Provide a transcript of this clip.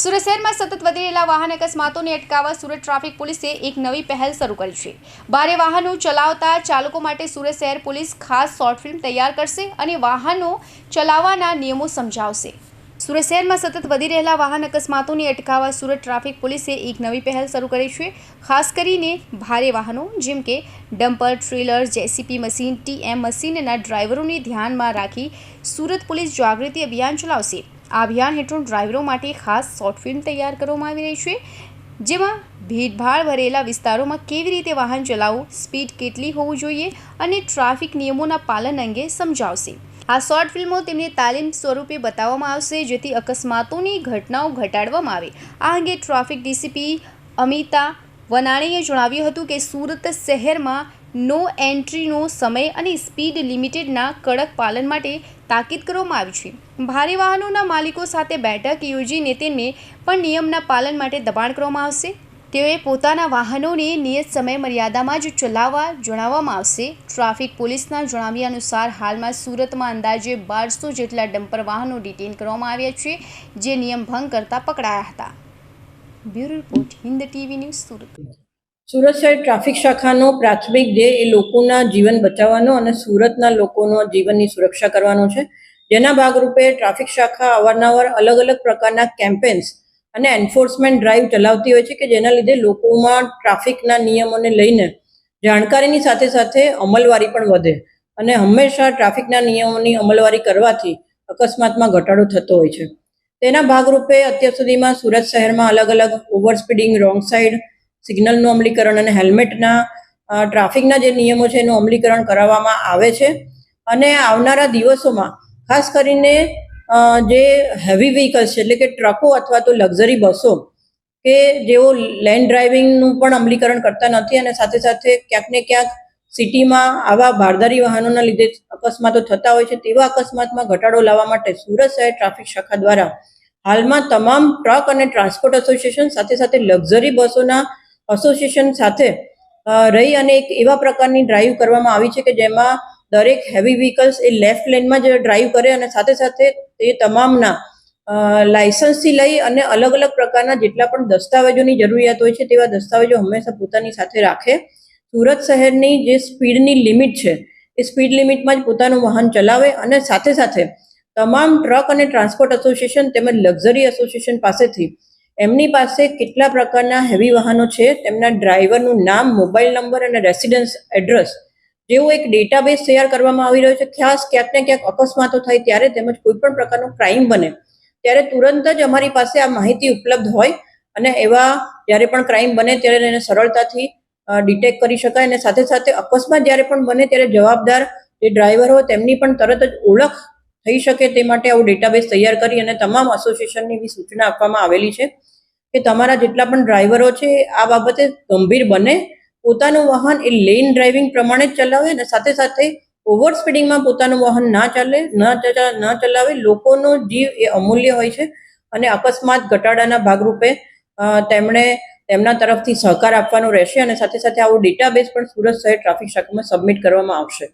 સુરત શહેરમાં સતત વધી રહેલા વાહન અકસ્માતોને અટકાવવા સુરત ટ્રાફિક પોલીસે એક નવી પહેલ શરૂ કરી છે. ભારે વાહનો ચલાવતા ચાલકો માટે સુરત શહેર પોલીસ ખાસ શોર્ટ ફિલ્મ તૈયાર કરશે અને વાહનો ચલાવવાના નિયમો સમજાવશે. સુરત શહેરમાં સતત વધી રહેલા વાહન અકસ્માતોને અટકાવવા સુરત ટ્રાફિક પોલીસે એક નવી પહેલ શરૂ કરી છે. ખાસ કરીને ભારે વાહનો, જેમ કે dumper, trailer, JCB machine, TM મશીનના ડ્રાઈવરોને ધ્યાનમાં રાખી સુરત પોલીસ જાગૃતિ અભિયાન ચલાવશે. આ અભિયાન હેઠળ ડ્રાઈવરો માટે ખાસ શોર્ટ ફિલ્મ તૈયાર કરવામાં આવી રહી છે. જેમાં ભીડભાડ ભરેલા વિસ્તારોમાં કેવી રીતે વાહન ચલાવવું, સ્પીડ કેટલી હોવું જોઈએ અને ટ્રાફિક નિયમોના પાલન અંગે સમજાવશે. આ શોર્ટ ફિલ્મો તેમને તાલીમ સ્વરૂપે બતાવવામાં આવશે, જેથી અકસ્માતોની ઘટનાઓ ઘટાડવામાં આવે. આ અંગે ટ્રાફિક ડીસીપી અમિતા વનાણીએ જણાવ્યું હતું કે સુરત શહેરમાં નો એન્ટ્રીનો સમય અને સ્પીડ લિમિટેડના કડક પાલન માટે તાકીદ કરવામાં આવી છે. ભારે વાહનોના માલિકો સાથે બેઠક યોજીને તેમને પણ નિયમના પાલન માટે દબાણ કરવામાં આવશે. તેઓએ પોતાના વાહનોને નિયત સમય મર્યાદામાં જ ચલાવવા જણાવવામાં આવશે. ટ્રાફિક પોલીસના જણાવ્યા અનુસાર હાલમાં સુરતમાં અંદાજે બારસો જેટલા ડમ્પર વાહનો ડિટેન કરવામાં આવ્યા છે, જે નિયમ ભંગ કરતા પકડાયા હતા. Bureau report Hind TV news Surat. Surat શહેર ટ્રાફિક શાખાનો પ્રાથમિક ધ્યેય એ લોકોના જીવન બચાવવાનો અને સુરતના લોકોનો જીવનની સુરક્ષા કરવાનો છે. જેના ભાગરૂપે ટ્રાફિક શાખા અવારનવાર અલગ અલગ પ્રકારના કેમ્પેન્સ અને એન્ફોર્સમેન્ટ ડ્રાઈવ ચલાવતી હોય છે કે જેના લીધે લોકોમાં ટ્રાફિકના નિયમોને લઈને જાણકારીની સાથે સાથે અમલવારી પણ વધે અને હંમેશા ટ્રાફિકના નિયમોની અમલવારી કરવાથી અકસ્માતમાં ઘટાડો થતો હોય છે. તેના ભાગરૂપે અત્યાર સુધીમાં સુરત શહેરમાં અલગ અલગ ઓવર સ્પીડિંગ, રોંગ સાઈડ સિગ્નલનું અમલીકરણ અને હેલ્મેટના ટ્રાફિકના જે નિયમો છે એનું અમલીકરણ કરાવવામાં આવે છે. અને આવનારા દિવસોમાં ખાસ કરીને જે હેવી વ્હીકલ્સ છે, એટલે કે ટ્રકો અથવા તો લક્ઝરી બસો કે જેઓ લેન્ડ ડ્રાઇવિંગનું પણ અમલીકરણ કરતા નથી અને સાથે સાથે ક્યાંક ને ક્યાંક સિટીમાં આવા ભારદારી વાહનોના લીધે અકસ્માતો થતા હોય છે, તેવા અકસ્માતમાં ઘટાડો લાવવા માટે સુરત શહેર ટ્રાફિક શાખા દ્વારા હાલમાં તમામ ટ્રક અને ટ્રાન્સપોર્ટ એસોસિએશન સાથે સાથે લક્ઝરી બસોના એસોસિએશન સાથે રહી અને એક એવા પ્રકારની ડ્રાઈવ કરવામાં આવી છે કે જેમાં દરેક હેવી વ્હીકલ્સ એ લેફ્ટ લેનમાં જ ડ્રાઈવ કરે અને સાથે સાથે તે તમામના લાયસન્સથી લઈ અને અલગ અલગ પ્રકારના જેટલા પણ દસ્તાવેજોની જરૂરિયાત હોય છે તેવા દસ્તાવેજો હંમેશા પોતાની સાથે રાખે. સુરત શહેરની જે સ્પીડની લિમિટ છે, એ સ્પીડ લિમિટમાં જ પોતાનું વાહન ચલાવે અને સાથે સાથે તમામ ટ્રક અને ટ્રાન્સપોર્ટ એસોસિએશન તેમજ લક્ઝરી એસોસિએશન પાસેથી એમની પાસે કેટલા પ્રકારના હેવી વાહનો છે, તેમના ડ્રાઈવરનું નામ મોબાઈલ નંબર અને રેસિડન્સ એડ્રેસ જેવો એક ડેટાબેઝ તૈયાર કરવામાં આવી રહ્યો છે. ખાસ ક્યાંક ને ક્યાંક અકસ્માતો થાય ત્યારે તેમજ કોઈ પણ પ્રકારનો ક્રાઇમ બને ત્યારે તુરંત જ અમારી પાસે આ માહિતી ઉપલબ્ધ હોય અને એવા જ્યારે પણ ક્રાઇમ બને ત્યારે એને સરળતાથી ડિટેક્ટ કરી શકાય અને સાથે સાથે અકસ્માત જ્યારે પણ બને ત્યારે જવાબદાર જે ડ્રાઈવર હોય તેમની પણ તરત જ ઓળખ થઈ શકે તે માટે આવું ડેટાબેઝ તૈયાર કરી અને તમામ એસોસિએશનની એવી સૂચના આપવામાં આવેલી છે કે તમારા જેટલા પણ ડ્રાઈવરો છે, આ બાબતે ગંભીર બને. પોતાનું વાહન એ લેન ડ્રાઇવિંગ પ્રમાણે જ ચલાવે અને સાથે સાથે ઓવર સ્પીડિંગમાં પોતાનું વાહન ના ચાલે, ન ચલાવે, લોકોનો જીવ એ અમૂલ્ય હોય છે અને અકસ્માત ઘટાડાના ભાગરૂપે તેમણે તેમના તરફથી સહકાર આપવાનો રહેશે અને સાથે સાથે આવો ડેટાબેઝ પણ સુરત શહેર ટ્રાફિક શાખામાં સબમિટ કરવામાં આવશે.